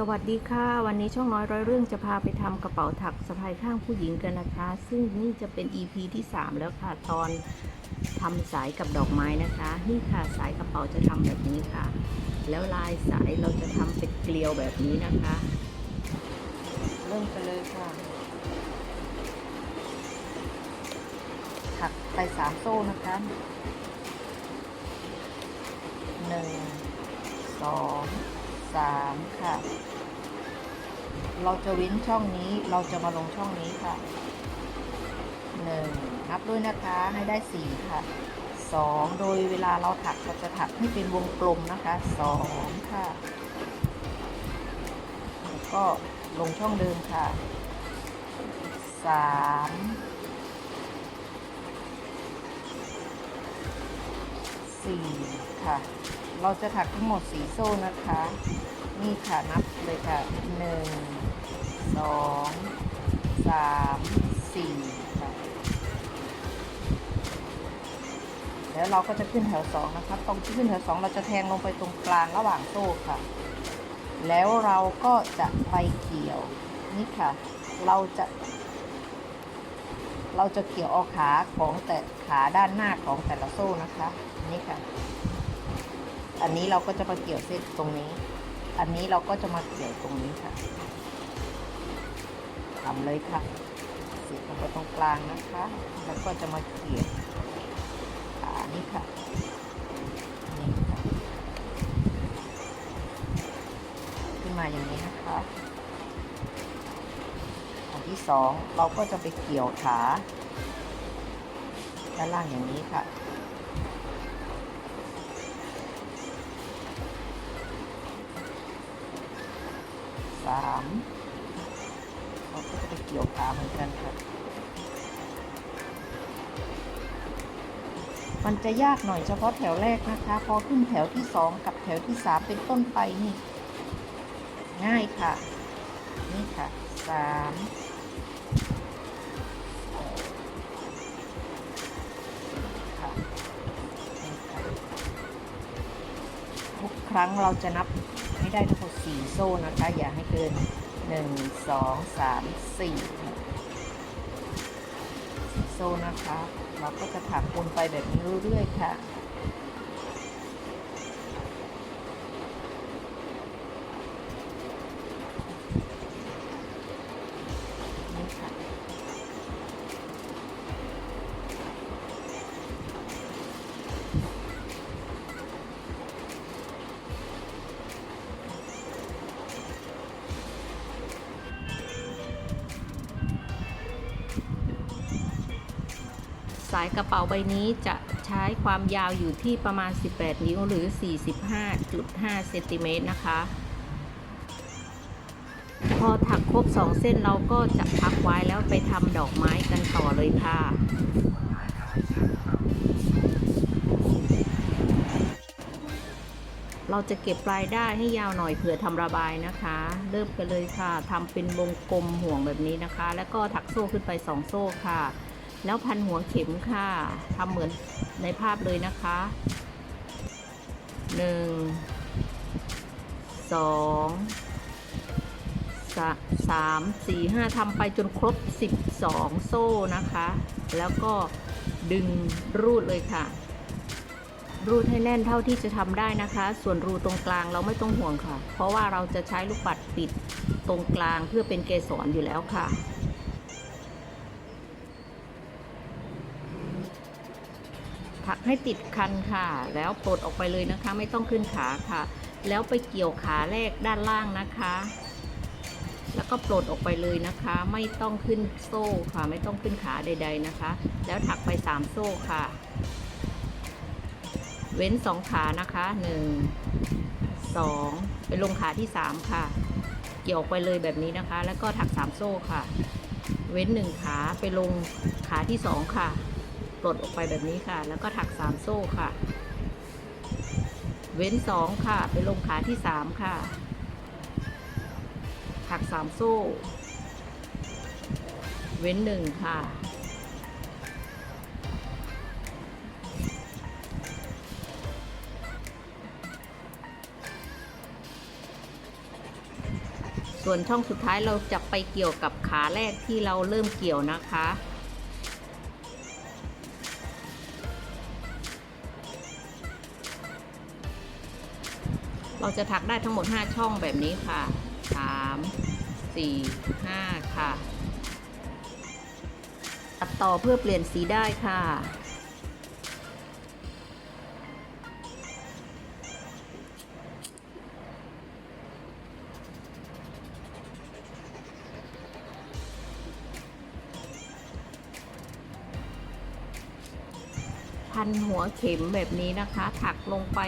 สวัสดีค่ะ วันนี้ช่องน้อยร้อยเรื่องจะพาไปทำกระเป๋าถักสะพายข้างผู้หญิงกันนะคะ ซึ่งนี่จะเป็น EP ที่ 3 แล้วค่ะตอนทำสายกับดอกไม้นะคะ นี่ค่ะสายกระเป๋าจะทำแบบนี้ค่ะ แล้วลายสายเราจะทำเป็นเกลียวแบบนี้นะคะ เริ่มกันเลยค่ะ ถักไปสามโซ่นะคะหนึ่งสอง สามค่ะ เราจะเว้นช่องนี้เราจะมาลงช่องนี้ค่ะหนึ่งนับด้วยนะคะให้ได้สี่ค่ะสองโดยเวลาเราถักเราจะถักให้เป็นวงกลมนะคะสองค่ะ แล้วก็ลงช่องเดิมค่ะสามสี่ค่ะ เราจะถักทั้งหมดสีโซ่นะคะ นี่ค่ะนับเลยค่ะหนึ่งสองสามสี่ค่ะแล้วเราก็จะขึ้นแถวสองนะคะตรงที่ขึ้นแถวสองเราจะแทงลงไปตรงกลางระหว่างโซ่ค่ะ แล้วเราก็จะไปเกี่ยวนี่ค่ะ เราจะ เราจะเกี่ยวเอาขาของแต่ขาด้านหน้าของแต่ละโซ่นะคะนี่ค่ะ อันนี้เราก็จะมาเกี่ยวเส้นตรงนี้ อันนี้เราก็จะมาเกี่ยวตรงนี้ค่ะทำเลยค่ะเสียบลงไปตรงกลางนะคะ แล้วก็จะมาเกี่ยวขานี่ค่ะนี่ค่ะขึ้นมาอย่างนี้นะคะอันที่สองเราก็จะไปเกี่ยวขาด้านล่างอย่างนี้ค่ะามเราก็จะไปเกี่ยวขาเหมือนกันค่ะมันจะยากหน่อยเฉพาะแถวแรกนะคะ พอขึ้นแถวที่สองกับแถวที่สามเป็นต้นไปนี่ ง่ายค่ะ นี่ค่ะสามทุกครั้งเราจะนับ ให้ได้ทั้งหมดสี่โซ่นะคะ อย่าให้เกินหนึ่งสองสามสี่ค่ะสี่โซ่นะคะ เราก็จะถักวนไปแบบนี้เรื่อยๆค่ะ สายกระเป๋าใบนี้จะใช้ความยาวอยู่ที่ประมาณ 18 นิ้วหรือ 45.5 เซนติเมตรนะคะ พอถักครบ 2 เส้นเราก็จะพักไว้แล้วไปทำดอกไม้กันต่อเลยค่ะเราจะเก็บปลายได้ให้ยาวหน่อยเผื่อทำระบายนะคะ เริ่มกันเลยค่ะทำเป็นวงกลมห่วงแบบนี้นะคะ แล้วก็ถักโซ่ขึ้นไป 2 โซ่ค่ะ แล้วพันหัวเข็มค่ะทำเหมือนในภาพเลยนะคะหนึ่งสองสามสี่ห้าทำไปจนครบ12โซ่นะคะ แล้วก็ดึงรูดเลยค่ะ รูดให้แน่นเท่าที่จะทำได้นะคะ ส่วนรูตรงกลางเราไม่ต้องห่วงค่ะ เพราะว่าเราจะใช้ลูกปัดปิดตรงกลางเพื่อเป็นเกสรอยู่แล้วค่ะ ถักให้ติดคันค่ะ แล้วปลดออกไปเลยนะคะ ไม่ต้องขึ้นขาค่ะ แล้วไปเกี่ยวขาแรกด้านล่างนะคะ แล้วก็ปลดออกไปเลยนะคะ ไม่ต้องขึ้นโซ่ค่ะ ไม่ต้องขึ้นขาใด ๆนะคะ แล้วถักไป 3 โซ่ค่ะ เว้น 2 ขานะคะ 1 2 ไปลงขาที่ 3 ค่ะ เกี่ยวไปเลยแบบนี้นะคะ แล้วก็ถัก 3 โซ่ค่ะ เว้น 1 ขาไปลงขาที่ 2 ค่ะ ปลดออกไปแบบนี้ค่ะ แล้วก็ถัก3โซ่ค่ะ เว้น2ค่ะ ไปลงขาที่3ค่ะ ถัก3โซ่ เว้น1ค่ะ ส่วนช่องสุดท้ายเราจะไปเกี่ยวกับขาแรกที่เราเริ่มเกี่ยวนะคะ เราจะถักได้ทั้งหมด 5 ช่องแบบนี้ค่ะ 3 4 5 ค่ะ ตัดต่อเพื่อเปลี่ยนสีได้ค่ะพันหัวเข็มแบบนี้นะคะ ถักลงไป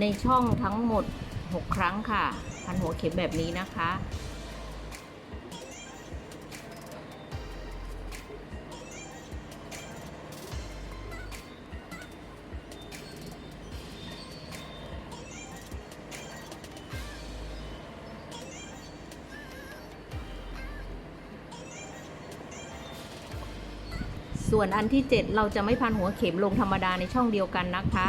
ในช่องทั้งหมด 6 ครั้งค่ะ พันหัวเข็มแบบนี้นะคะ ส่วนอันที่ 7 เราจะไม่พันหัวเข็มลงธรรมดาในช่องเดียวกันนะคะ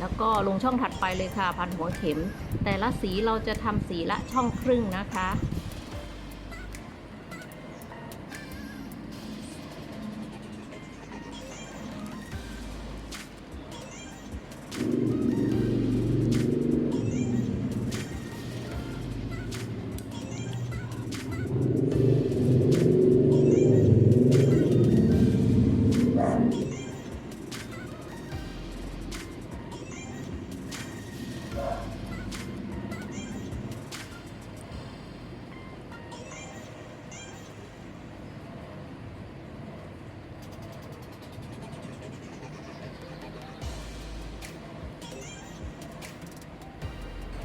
แล้วก็ลงช่องถัดไปเลยค่ะ พันหัวเข็ม แต่ละสีเราจะทำสีละช่องครึ่งนะคะ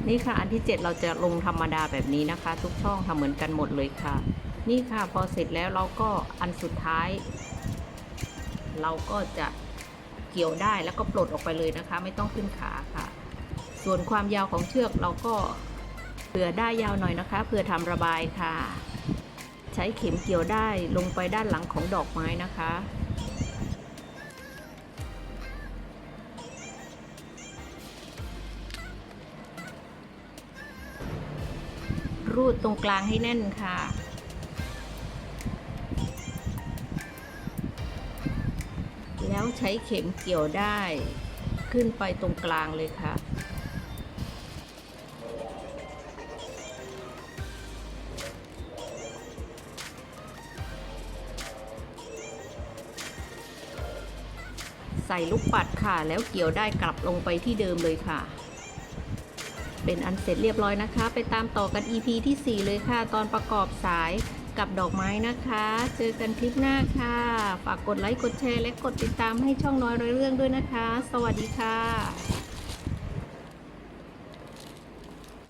นี่ค่ะอันที่ 7 เราจะลงธรรมดาแบบนี้นะคะ ทุกช่องทำเหมือนกันหมดเลยค่ะ นี่ค่ะพอเสร็จแล้วเราก็อันสุดท้าย เราก็จะเกี่ยวได้แล้วก็ปลดออกไปเลยนะคะ ไม่ต้องขึ้นขาค่ะ ส่วนความยาวของเชือกเราก็เผื่อได้ยาวหน่อยนะคะเผื่อทำระบายค่ะ ใช้เข็มเกี่ยวได้ลงไปด้านหลังของดอกไม้นะคะ รูดตรงกลางให้แน่นค่ะ แล้วใช้เข็มเกี่ยวได้ขึ้นไปตรงกลางเลยค่ะใส่ลูกปัดค่ะ แล้วเกี่ยวได้กลับลงไปที่เดิมเลยค่ะ เป็นอันเสร็จเรียบร้อยนะคะ ไปตามต่อกัน EP ที่ 4 เลยค่ะ ตอนประกอบสายกับดอกไม้นะคะ เจอกันคลิปหน้าค่ะ ฝากกดไลค์ กดแชร์ และกดติดตามให้ช่องน้อยร้อยเรื่องด้วยนะคะ สวัสดีค่ะ